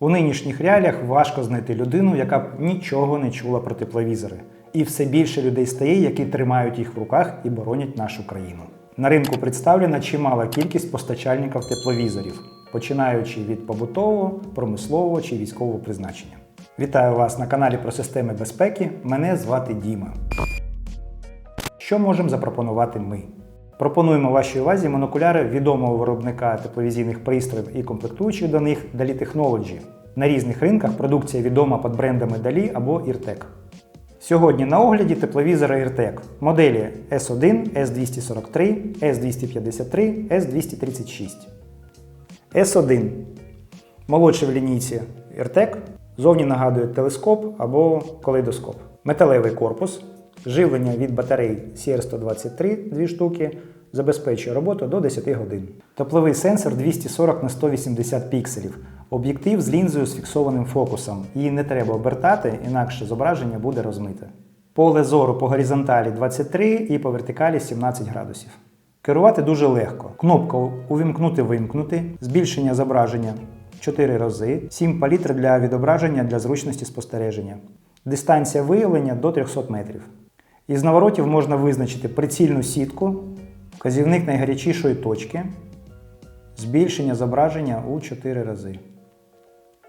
У нинішніх реаліях важко знайти людину, яка б нічого не чула про тепловізори. І все більше людей стає, які тримають їх в руках і боронять нашу країну. На ринку представлена чимала кількість постачальників тепловізорів, починаючи від побутового, промислового чи військового призначення. Вітаю вас на каналі про системи безпеки. Мене звати Діма. Що можемо запропонувати ми? Пропонуємо вашій увазі монокуляри відомого виробника тепловізійних пристроїв і комплектуючих до них Dali Technology. На різних ринках продукція відома під брендами Dali або Irtek. Сьогодні на огляді тепловізора Irtek моделі S1, S243, S253, S236. S1 молодший в лінійці Irtek, зовні нагадує телескоп або колейдоскоп. Металевий корпус, живлення від батарей CR123 2 штуки, забезпечує роботу до 10 годин. Тепловий сенсор 240 на 180 пікселів. Об'єктив з лінзою з фіксованим фокусом. Її не треба обертати, інакше зображення буде розмите. Поле зору по горизонталі 23 і по вертикалі 17 градусів. Керувати дуже легко. Кнопка Увімкнути-вимкнути, збільшення зображення 4 рази, 7 палітр для відображення для зручності спостереження. Дистанція виявлення до 300 метрів. Із наворотів можна визначити прицільну сітку, вказівник найгарячішої точки, збільшення зображення у 4 рази.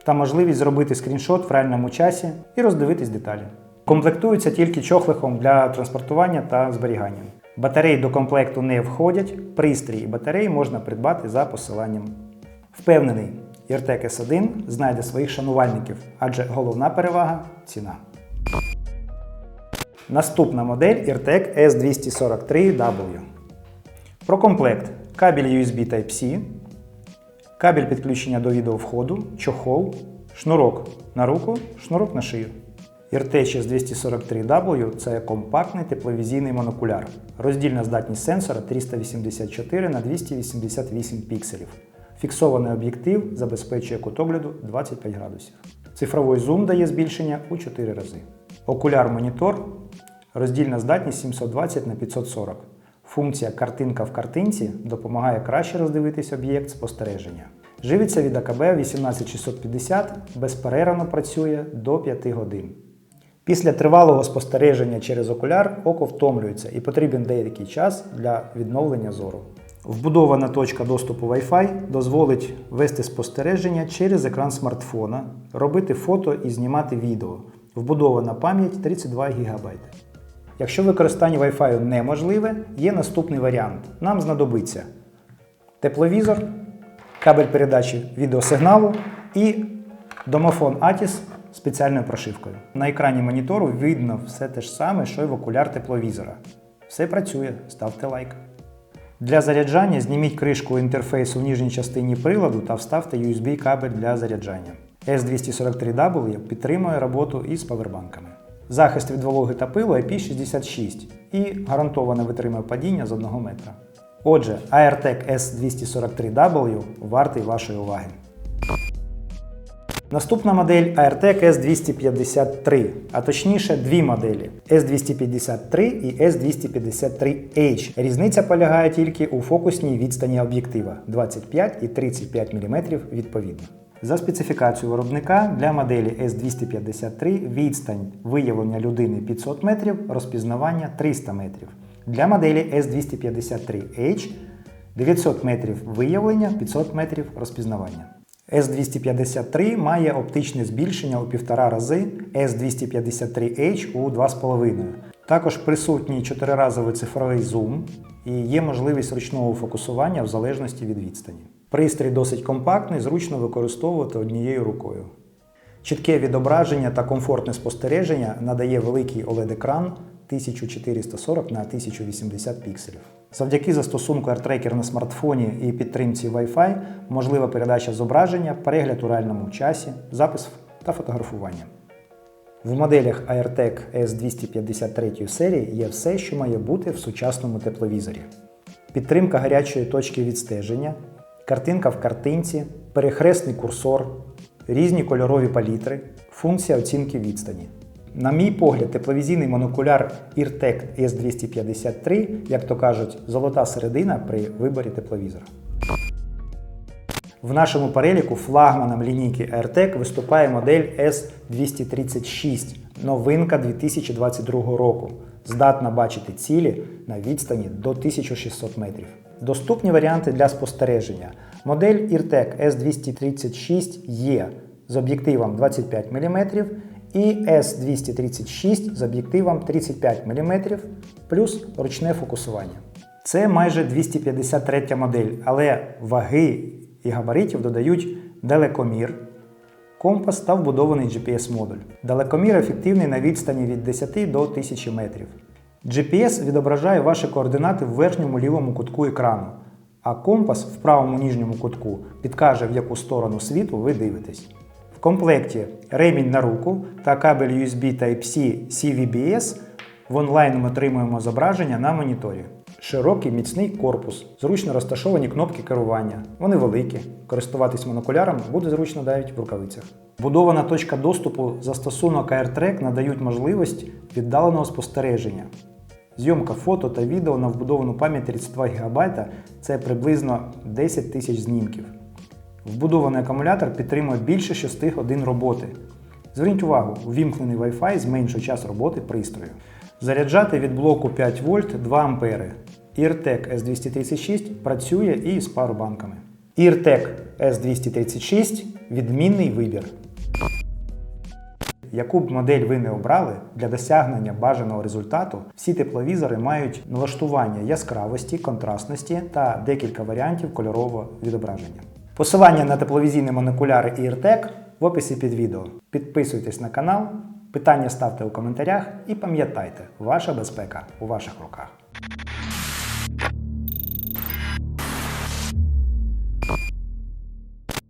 Та можливість зробити скріншот в реальному часі і роздивитись деталі. Комплектуються тільки чохлихом для транспортування та зберігання. Батареї до комплекту не входять, пристрій і батареї можна придбати за посиланням. Впевнений, Irtek S1 знайде своїх шанувальників, адже головна перевага ціна. Наступна модель Irtek S243W. Про комплект кабель USB Type-C, кабель підключення до відеовходу, чохол, шнурок на руку, шнурок на шию. Irtech S243W це компактний тепловізійний монокуляр. Роздільна здатність сенсора 384 на 288 пікселів. Фіксований об'єктив забезпечує кутогляду 25 градусів. Цифровий зум дає збільшення у 4 рази. Окуляр-монітор роздільна здатність 720 на 540. Функція картинка в картинці допомагає краще роздивитись об'єкт спостереження. Живиться від АКБ 18650, безперервно працює до 5 годин. Після тривалого спостереження через окуляр око втомлюється і потрібен деякий час для відновлення зору. Вбудована точка доступу Wi-Fi дозволить вести спостереження через екран смартфона, робити фото і знімати відео. Вбудована пам'ять 32 ГБ. Якщо використання Wi-Fi неможливе, є наступний варіант. Нам знадобиться тепловізор, кабель передачі відеосигналу і домофон ATIS з спеціальною прошивкою. На екрані монітору видно все те ж саме, що й в окуляр тепловізора. Все працює, ставте лайк. Для заряджання зніміть кришку інтерфейсу в нижній частині приладу та вставте USB кабель для заряджання. S243W підтримує роботу із павербанками. Захист від вологи та пилу IP66 і гарантовано витримує падіння з 1 метра. Отже, AirTech S243W вартий вашої уваги. Наступна модель AirTech S253, а точніше дві моделі S253 і S253H. Різниця полягає тільки у фокусній відстані об'єктива 25 і 35 мм відповідно. За специфікацією виробника для моделі S253 відстань виявлення людини 500 метрів, розпізнавання 300 метрів. Для моделі S253H 900 метрів виявлення, 500 метрів розпізнавання. S253 має оптичне збільшення у півтора рази, S253H у 2,5. Також присутній чотириразовий цифровий зум і є можливість ручного фокусування в залежності від відстані. Пристрій досить компактний, зручно використовувати однією рукою. Чітке відображення та комфортне спостереження надає великий OLED-екран 1440 на 1080 пікселів. Завдяки застосунку AirTracker на смартфоні і підтримці Wi-Fi можлива передача зображення, перегляд у реальному часі, запис та фотографування. В моделях AirTech S253 серії є все, що має бути в сучасному тепловізорі. Підтримка гарячої точки відстеження, картинка в картинці, перехресний курсор, різні кольорові палітри, функція оцінки відстані. На мій погляд, тепловізійний монокуляр Irtec S253, як то кажуть, золота середина при виборі тепловізора. В нашому переліку флагманом лінійки AirTag виступає модель S236, новинка 2022 року. Здатна бачити цілі на відстані до 1600 метрів. Доступні варіанти для спостереження. Модель IRTEC S236E з об'єктивом 25 мм і S236 з об'єктивом 35 мм плюс ручне фокусування. Це майже 253 модель, але ваги і габаритів додають далекомір, компас та вбудований GPS-модуль. Далекомір ефективний на відстані від 10 до 1000 метрів. GPS відображає ваші координати в верхньому лівому кутку екрану, а компас в правому нижньому кутку підкаже, в яку сторону світу ви дивитесь. В комплекті ремінь на руку та кабель USB Type-C CVBS в онлайн ми отримуємо зображення на моніторі. Широкий міцний корпус, зручно розташовані кнопки керування. Вони великі. Користуватись монокуляром буде зручно навіть в рукавицях. Будована точка доступу застосунок AirTrack надають можливість віддаленого спостереження. Зйомка фото та відео на вбудовану пам'ять 32 ГБ це приблизно 10 тисяч знімків. Вбудований акумулятор підтримує більше 6 годин роботи. Зверніть увагу, увімкнений Wi-Fi зменшує час роботи пристрою. Заряджати від блоку 5 вольт 2 ампери. IRTEC S236 працює і з парубанками. IRTEC S236 відмінний вибір. Яку б модель ви не обрали, для досягнення бажаного результату всі тепловізори мають налаштування яскравості, контрастності та декілька варіантів кольорового відображення. Посилання на тепловізійні монокуляри IRTEC в описі під відео. Підписуйтесь на канал, питання ставте у коментарях і пам'ятайте, ваша безпека у ваших руках.